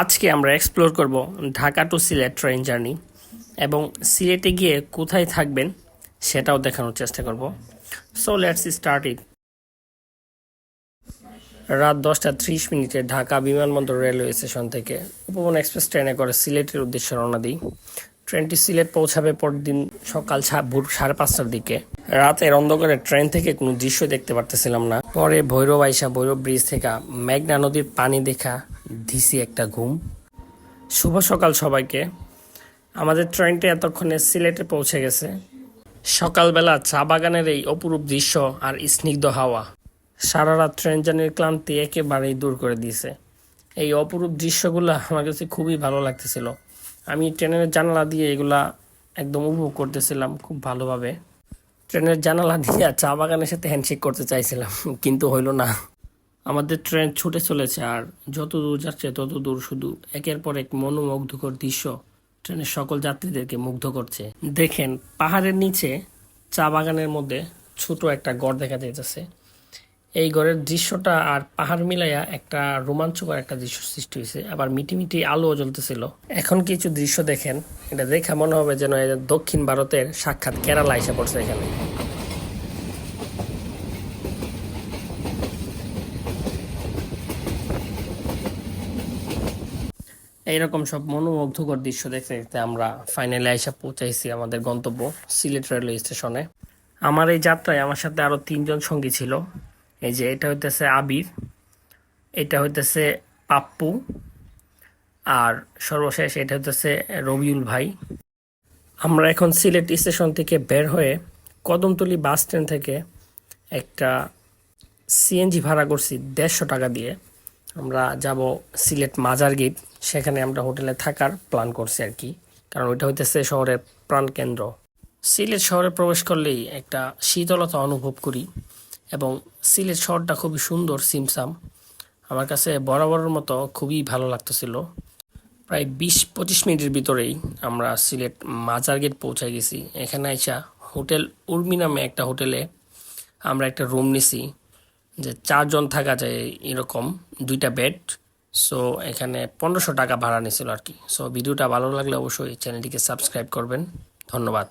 আজকে আমরা এক্সপ্লোর করব Dhaka to Sylhet train journey এবং সিলেটে গিয়ে কোথায় থাকবেন সেটাও দেখানোর চেষ্টা করব। সো লেটস স্টার্ট ইট রাত দশটা ত্রিশ মিনিটে ঢাকা বিমানবন্দর রেলওয়ে স্টেশন থেকে উপবন এক্সপ্রেস ট্রেনে করে সিলেটের উদ্দেশ্যে রওনা দিই। ট্রেনটি সিলেট পৌঁছাবে পরদিন সকাল ভোর সাড়ে পাঁচটার দিকে। রাতের অন্ধকারে ট্রেন থেকে কোনো দৃশ্য দেখতে পারতেছিলাম না। পরে ভৈরব আইসা ভৈরব ব্রিজ থেকে মেঘনা নদীর পানি দেখা দিছি একটা ঘুম। শুভ সকাল সবাইকে। আমাদের ট্রেনটি এতক্ষণে সিলেটে পৌঁছে গেছে। সকালবেলা চা বাগানের এই অপরূপ দৃশ্য আর স্নিগ্ধ হাওয়া সারা রাত ট্রেন জার্নির ক্লান্তি একেবারেই দূর করে দিয়েছে। এই অপরূপ দৃশ্যগুলো আমার কাছে খুবই ভালো লাগতেছিল। আমি ট্রেনের জানালা দিয়ে এগুলা একদম উপভোগ করতেছিলাম খুব ভালোভাবে। ট্রেনের জানালা দিয়ে চা বাগানের সাথে হ্যান্ডশেক করতে চাইছিলাম, কিন্তু হইল না। আমাদের ট্রেন ছুটে চলেছে আর যত দূর যাচ্ছে তত দূর শুধু একের পর এক মনোমুগ্ধকর দৃশ্য ট্রেনের সকল যাত্রীদেরকে মুগ্ধ করছে। দেখেন, পাহাড়ের নিচে চা বাগানের মধ্যে ছোট একটা গড় দেখা যাইতেছে। এই ঘরের দৃশ্যটা আর পাহাড় মিলাইয়া একটা রোমাঞ্চকর একটা দৃশ্য সৃষ্টি হয়েছে আবার মিটি মিটি আলোও জ্বলতেছিল। এখন কিছু দৃশ্য দেখেন, এটা দেখা মনে হবে যেন দক্ষিণ ভারতের সাক্ষাৎ কেরালা এসে পড়ছে এখানে। এইরকম সব মনোমুগ্ধকর দৃশ্য দেখতে দেখতে আমরা ফাইনালি আইসা পৌঁছাইছি আমাদের গন্তব্য সিলেট রেলওয়ে স্টেশনে আমার এই যাত্রায় আমার সাথে আরও তিনজন সঙ্গী ছিল। এই যে এটা হইতেছে আবির, এটা হইতেছে পাপ্পু আর সর্বশেষ এটা হইতেছে রবিউল ভাই। আমরা এখন সিলেট স্টেশন থেকে বের হয়ে কদমতলি বাস স্ট্যান্ড থেকে একটা সিএনজি ভাড়া করছি দেড়শো টাকা দিয়ে। আমরা যাব সিলেট মাজার গেট সেখানে আমরা হোটেলে থাকার প্ল্যান করছি আর কি। কারণ ওইটা হইতেছে শহরের প্রাণকেন্দ্র সিলেট শহরে প্রবেশ করলেই একটা শীতলতা অনুভব করি এবং সিলেট শহরটা খুবই সুন্দর, সিমসাম। আমার কাছে বরাবরের মতো খুবই ভালো লাগতেছিল। প্রায় বিশ পঁচিশ মিনিটের ভিতরেই আমরা সিলেট মাজার গেট পৌঁছাই গেছি। এখানে আইসা হোটেল উর্মি নামে একটা হোটেলে আমরা একটা রুম নিছি, যে চারজন থাকা যায় এরকম, দুইটা বেড। সো এখানে পনেরোশো টাকা ভাড়া নিয়েছিল আর কি। সো ভিডিওটা ভালো লাগলে অবশ্যই চ্যানেলটিকে সাবস্ক্রাইব করবেন। ধন্যবাদ।